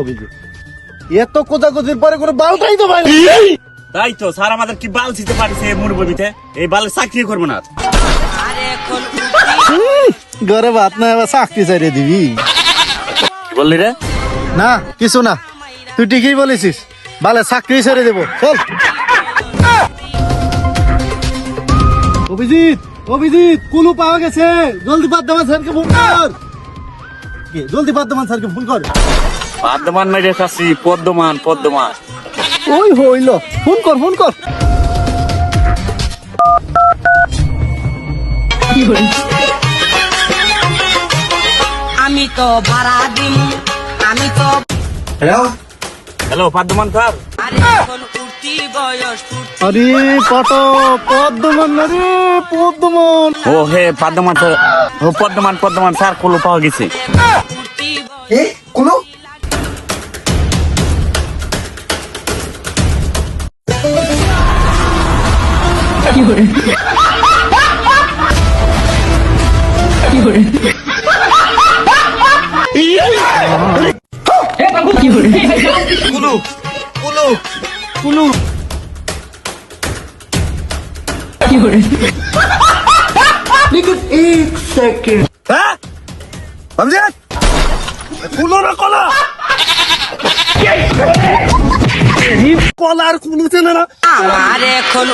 অভিজিৎ। এত কোজাকুজির পরে কোনো বালটাই তো ভাই তাই তো স্যার আমাদের কি বাল দিতে পারিছে এই মরুভূমিতে? এই বালে চাকরি করব না। ঘরে ভাত না এবার চাকরি চাইরে দিবি। বললি রে? না কিছু না। তুই ঠিকই বলেছিস। ভালো চাকরি ছেড়ে দেবো। চল। অভিজিৎ অভিজিৎ কুলু পাওয়া গেছে। জলদি পাদ্যমান স্যারকে ফোন কর। কি, জলদি পাদ্যমান স্যারকে ফোন কর। পদ্মমান মেরে কাছি পদ্মমান পদ্মমান। ওই হইল। ফোন কর ফোন কর। আমি তো ভাড়া দিম আমি তো হ্যালো? পদ্মমান স্যার। আরে এখন উঠতি আরে পদ্মমান রে পদ্মমান। ও হে পদ্মমান ও পদ্মমান পদ্মমান স্যার কুলু পাওয়া গেছে। উঠতি বয়স। কুলু কুলু কুলু হ্যাঁ অভিজিৎ কুলো না কলা কলার কুলু চেনে না আমার এখন